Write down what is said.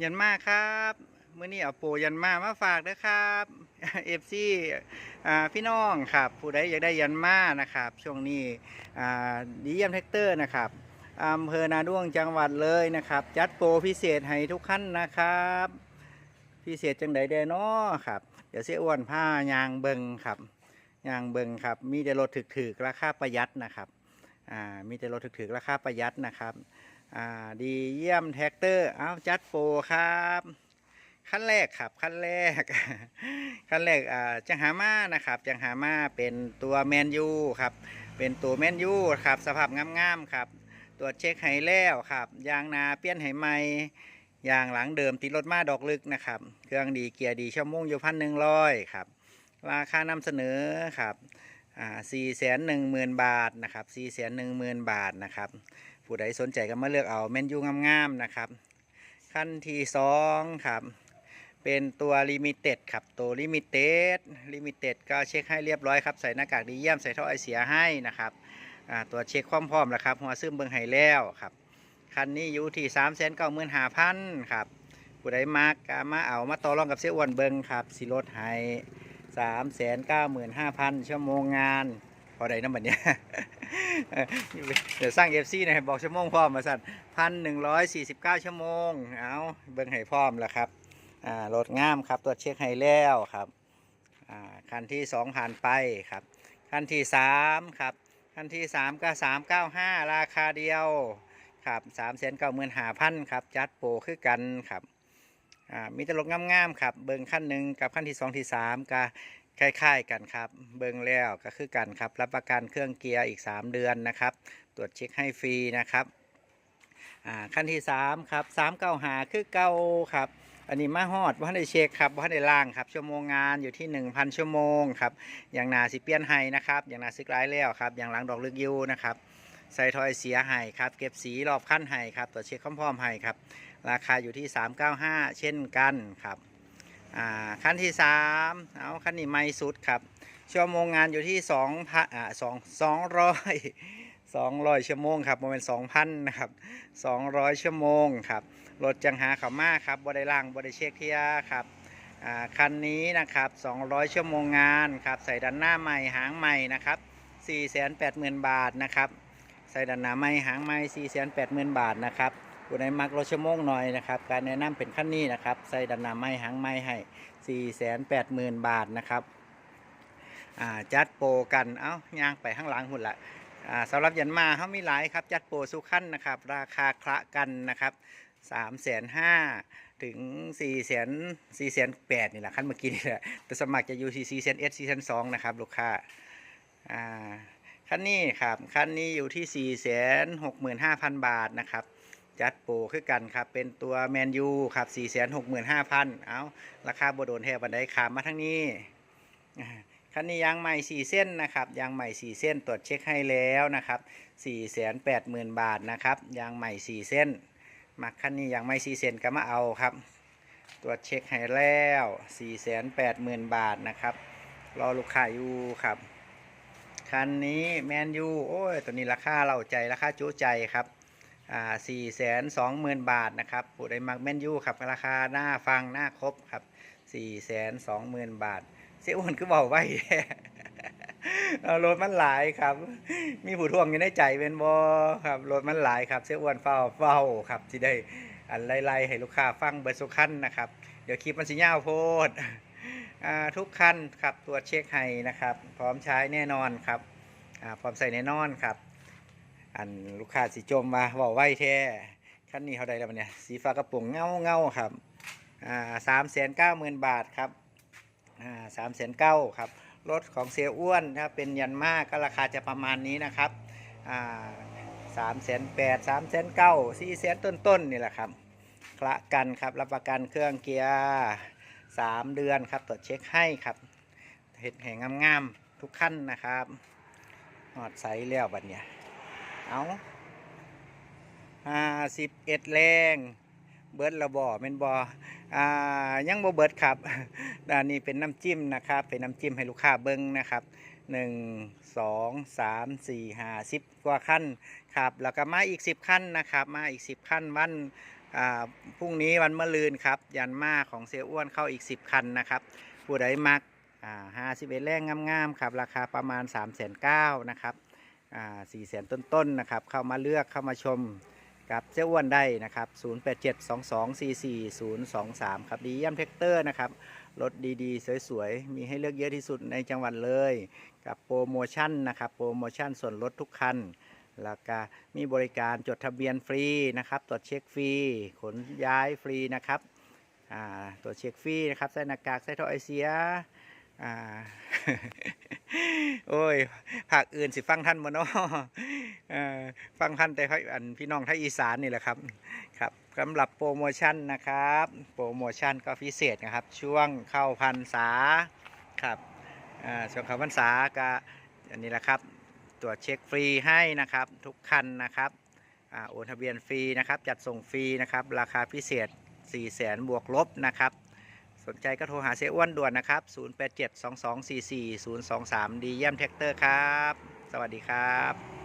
ยันมาครับเมื้อนี้เอาโปรยันมามาฝากเด้อครับ FC อ่าพี่น้องครับ ผู้ใดอยากได้ยันมานะครับ ช่วงนี้ดีเยี่ยมแท็กเตอร์นะครับอำเภอนาด้วงจังหวัดเลยนะครับ จัดโปรพิเศษให้ทุกขั้นนะครับพิเศษจังใดเด้อครับ เดี๋ยวเสียอ้วนผ้ายางเบิงครับยางเบิงครับ มีแต่รถถึกๆราคาประหยัดนะครับอ่ามีแต่รถถึกๆราคาประหยัดนะครับ อ่าดีเยี่ยมแท็กเตอร์เอาจัดโปรครับขั้นแรกครับขั้นแรกขั้นแรกอ่าจังหามานะครับจังหามาเป็นตัวแมนยูครับเป็นตัวแมนยูครับสภาพงามๆครับตรวจเช็คให้แล้วครับยางนาเปลี่ยนให้ใหม่ยางหลังเดิมติดรถมาดอกลึกนะครับ เครื่องดีเกียร์ดีชั่วโมงอยู่พันหนึ่งร้อยครับราคานำเสนอครับอ่าสี่แสนหนึ่งหมื่นบาทนะครับสี่แสนหนึ่งหมื่นบาทนะครับ ผู้ใดสนใจก็มาเลือกเอาเมนยูงามๆนะครับ ขั้นที่สองครับ เป็นตัวลิมิเต็ดครับตัวลิมิเต็ดลิมิเต็ดก็เช็คให้เรียบร้อยครับ ใส่หน้ากากดีเยี่ยมใส่ท่อไอเสียให้นะครับตัวเช็คความพร้อมแล้วครับหัวซึมเบิงให้แล้วครับคันนี้อยู่ที่สามแสนเก้าหมื่นห้าพันครับผู้ใดมากก็มาเอามาต่อรองกับเสียอ้วนเบิงครับสิลดให้สามแสนเก้าหมื่นห้าพันชั่วโมงงานพอได้น้ำบัดเนี้ย เดี๋ยวสร้าง FC หนะบบอกชั่วโมงพร้อมมาสั่นพันหนึ่งร้อยสี่สิบเก้าชั่วโมง เอาเบิ่งให้พร้อมแล้วครับ อ่ารถงามครับ ตรวจเช็คให้แล้วครับ อ่า คันที่สองผ่านไปครับ คันที่สามครับ คันที่สามก็สามเก้าห้าราคาเดียวครับสามแสนเก้าหมื่นห้าพันครับ จัดโปรคือกันครับ อ่า มีตลกงามๆครับ เบิ่งขั้นหนึ่งกับขั้นที่สองที่สามก็ คล้ายๆกันครับ เบิ่งแล้วก็คือกันครับ รับประกันเครื่องเกียร์อีก 3 เดือนนะครับ ตรวจเช็คให้ฟรีนะครับขั้นที่ 3 ครับ3เก้าหาคือเก้าครับ อันนี้มาฮอดว่าได้เช็คครับว่าได้ล่างครับ ชั่วโมงงานอยู่ที่ 1,000 ชั่วโมงครับอย่างนาสิเปียนให้นะครับอย่างนาซึกร้ายแล้วครับอย่างหลังดอกลึกยูนะครับใส่ทอยเสียให้ครับ เก็บสีรอบขั้นให้ครับตรวจเช็คพร้อมให้ครับ ราคาอยู่ที่ 395 เช่นกันครับ อ่าขั้นที่3เอาขั้นนี้ไม่สุดครับ ชั่วโมงงานอยู่ที่2พันอ่าสองสองร้อยสองร้อยชั่วโมงครับโมเป็นสองพันนะครับสองร้อยชั่วโมงครับรถจังหาขามาครับบริล่างบริเช็คเทียครับอ่าคันนี้นะครับ 200 ชั่วโมงงานครับ ใส่ดันหน้าใหม่หางใหม่นะครับ 480,000 บาทนะครับ ใส่ดันหน้าใหม่หางใหม่ 480,000 บาทนะครับ ผู้ใดมักรถชั่วโมงหน่อยนะครับ การแนะนำเป็นขั้นนี้นะครับ ใส่ดันหน้าใหม่หางใหม่ให้480,000บาทนะครับจัดโปรกัน เอ้าย่างไปข้างหลังหุ่นละอ่าสำหรับยันมาเขามีหลายครับ จัดโปรสุขั้นนะครับ ราคาคละกันนะครับสามแสนห้าถึงสี่แสนสี่แสนแปดนี่แหละขั้นเมื่อกี้นี่แหละแต่สมัครจะอยู่ที่สี่แสนเอสสี่แสนสองนะครับลูกค้าอ่าขั้นนี้ครับขั้นนี้อยู่ที่สี่แสนหกหมื่นห้าพันบาทนะครับ จัดโปรคือกันครับ เป็นตัวแมนยูครับสี่แสนหกหมื่นห้าพันเอาราคาบโดนแทบันไดขามมาทั้งนี้คันนี้ยางใหม่ 4 เส้นนะครับ ยางใหม่ 4 เส้นตรวจเช็คให้แล้วนะครับ 4 8 0 0 0 0 บาทนะครับ ยางใหม่ 4 เส้นมาคันนี้ยางใหม่ 4 เส้นก็มาเอาครับ ตรวจเช็คให้แล้ว 4 8 0 0 0 0 บาทนะครับ รอลูกค้าอยู่ครับ คันนี้แมนยูโอ้ย ตัวนี้ราคาเราใจ ราคาจุใจครับ อ่าสี่แสนสองหมื่นบาทนะครับผู้ใดมักแม่นยูครับราคาหน้าฟังหน้าครบครับสี่แสนสองหมื่นบาท เสียอ้วนคือเบาไว้เอารถมันหลายครับ มีผู้ทวงอยู่ในใจเป็นบอครับรถมันหลายครับ เสียอ้วนเฝ้าเฝ้าครับที่ได้อันไล่ๆให้ลูกค้าฟังเบิร์สุขันนะครับ เดี๋ยวคลิปมันสิยาวโพดทุกคันครับตรวจเช็คให้นะครับ พร้อมใช้แน่นอนครับพร้อมใส่แน่นอนครับ อันลูกค้าสิจมมาเบาไว้แท้คันนี้เขาได้แล้วเนี่ยสีฟ้ากระโปรงเงาเงาครับอ่าสามแสนเก้าหมื่นบาทครับสามแสนเก้าครับรถของเสียอ้วนถ้าเป็นยันมากก็ราคาจะประมาณนี้นะครับสามแสนแปดสามแสนเก้าสี่แสนต้นๆนี่แหละครับคละกันครับรับประกันเครื่องเกียร์สามเดือนครับตรวจเช็คให้ครับเห็ดแห่งงามๆทุกขั้นนะครับหอดใสแล้วบัดเนี่ย เอาห้าสิบเอ็ดแรง เบิร์ดระบอเป็นบออ่ายังบ่เบิร์ดครับอันนี้เป็นน้ำจิ้มนะครับ เป็นน้ำจิ้มให้ลูกค้าเบิ้งนะครับหนึ่งสองสามสี่ห้าสิบกว่าขั้นครับแล้วก็มาอีกสิบขั้นนะครับ มาอีกสิบขั้นวันอ่าพรุ่งนี้วันมะรืนครับ ยันมาของเสียอ้วนเข้าอีก 10 คันนะครับ ผู้ใดมักอ่าห้าสิบเอ็ดแรงงามๆครับ ราคาประมาณ3 9 0 0 0นะครับ สี่แสนต้นๆนะครับ เข้ามาเลือกเข้ามาชมกับเจ้าอ้วนได้นะครับ 0872244023 ครับดีเยี่ยมเทคเตอร์นะครับ รถดีๆ สวยๆ มีให้เลือกเยอะที่สุดในจังหวัดเลย กับโปรโมชั่นนะครับ โปรโมชั่นส่วนลดทุกคัน แล้วก็มีบริการจดทะเบียนฟรีนะครับ ตรวจเช็คฟรี ขนย้ายฟรีนะครับตรวจเช็คฟรีนะครับ ใส่หน้ากาก ใส่ท่อไอเสีย โอ้ยภาคอื่นสิฟังท่านบ่เนาะฟังท่านแต่อันพี่น้องท่าอีสานนี่แหละครับ ครับสำหรับโปรโมชั่นนะครับ โปรโมชั่นก็พิเศษนะครับ ช่วงเข้าพรรษาครับอ่าช่วงเข้าพรรษาก็อันนี้แหละครับ ตรวจเช็คฟรีให้นะครับ ทุกคันนะครับโอนทะเบียนฟรีนะครับ จัดส่งฟรีนะครับ ราคาพิเศษ 4 0 0แสนบวกลบนะครับ สนใจก็โทรหาเสียอ้วนด่วนนะครับ 0872244023 ดีเยี่ยมแท็กเตอร์ครับ สวัสดีครับ